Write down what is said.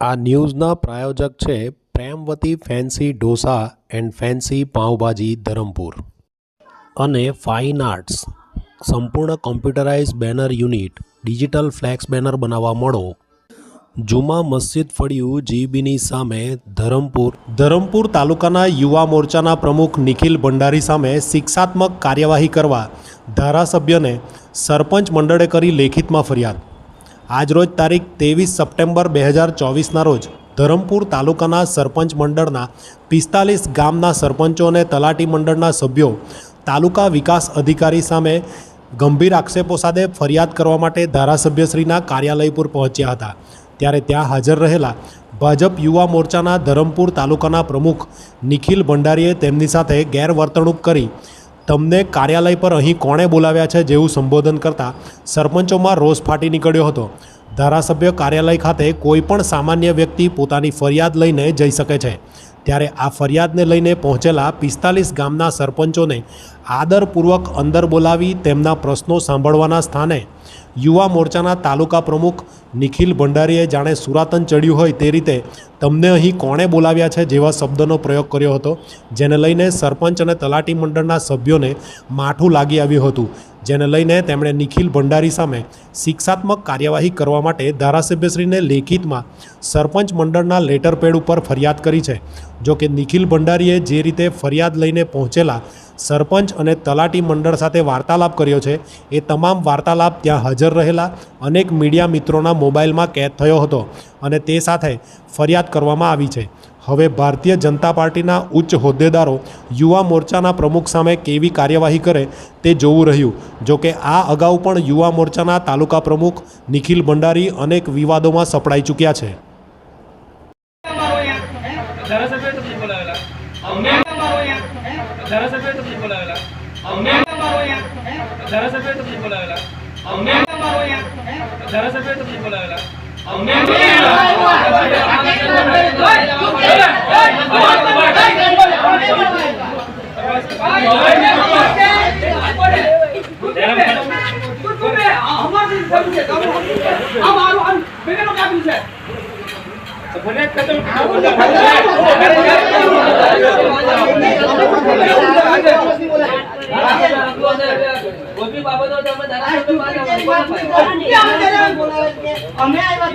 આ ન્યૂઝના પ્રાયોજક છે Premvati fancy dosa and fancy pav bhaji Dharampur. અને ફાઇન આર્ટ્સ. સંપૂર્ણ computerise banner unit, digital flex banner બનાવવા મળો. જુમા મસ્જિદ ફળિયું જીબીની સામે ધરમપુર. ધરમપુર તાલુકાના યુવા મોરચાના પ્રમુખ નિખિલ ભંડારી સામે શિક્ષાત્મક કાર્યવાહી કરવા ધારાસભ્યને સરપંચ મંડળે કરી લેખિતમાં ફરિયાદ. આજરોજ તારીખ ત્રેવીસ સપ્ટેમ્બર બે હજાર ચોવીસના રોજ ધરમપુર તાલુકાના સરપંચ મંડળના પિસ્તાલીસ ગામના સરપંચો અને તલાટી મંડળના સભ્યો તાલુકા વિકાસ અધિકારી સામે ગંભીર આક્ષેપો સાથે ફરિયાદ કરવા માટે ધારાસભ્યશ્રીના કાર્યાલય પર પહોંચ્યા હતા. ત્યારે ત્યાં હાજર રહેલા ભાજપ યુવા મોરચાના ધરમપુર તાલુકાના પ્રમુખ નિખિલ ભંડારીએ તેમની સાથે ગેરવર્તણૂક કરી તમને કાર્યાલય પર અહીં કોણે બોલાવ્યા છે જેવું સંબોધન કરતા સરપંચોમાં રોષ ફાટી નીકળ્યો હતો. ધારાસભ્ય કાર્યાલય ખાતે કોઈપણ સામાન્ય વ્યક્તિ પોતાની ફરિયાદ લઈને જઈ શકે છે. ત્યારે આ ફરિયાદને લઈને પહોંચેલા પિસ્તાલીસ ગામના સરપંચોને આદરપૂર્વક અંદર બોલાવી તેમના પ્રશ્નો સાંભળવાના સ્થાને યુવા મોરચાના તાલુકા પ્રમુખ નિખિલ ભંડારીએ જાણે સુરાતન ચડ્યું હોય તે રીતે તમને અહીં કોણે બોલાવ્યા છે જેવા શબ્દનો પ્રયોગ કર્યો હતો, જેને લઈને સરપંચ અને તલાટી મંડળના સભ્યોને માઠું લાગી આવ્યું હતું. જેને લઈને તેમણે નિખિલ ભંડારી સામે શિક્ષાત્મક કાર્યવાહી કરવા માટે ધારાસભ્યશ્રીને લેખિતમાં સરપંચ મંડળના લેટર પેડ ઉપર ફરિયાદ કરી છે. જો કે નિખિલ ભંડારીએ જે રીતે ફરિયાદ લઈને પહોંચેલા સરપંચ અને તલાટી મંડળ સાથે વાર્તાલાપ કર્યો છે, એ તમામ વાર્તાલાપ ત્યાં હાજર રહેલા અનેક મીડિયા મિત્રોના મોબાઈલમાં કેદ થયો હતો અને તે સાથે ફરિયાદ કરવામાં આવી છે. હવે ભારતીય જનતા પાર્ટીના ઉચ્ચ હોદ્દેદારો યુવા મોરચાના પ્રમુખ સામે કેવી કાર્યવાહી કરે તે જોવું રહ્યું. જો કે આ અગાઉ પણ યુવા મોરચાના તાલુકા પ્રમુખ નિખિલ ભંડારી અનેક વિવાદોમાં સપડાઈ ચૂક્યા છે. અમને બોલાવેલા અમને ધારાસભ્ય તમને બોલાવેલા અમને કોઈ બાબતો તમે ધારાસભ્ય પાસે અમે આવ્યા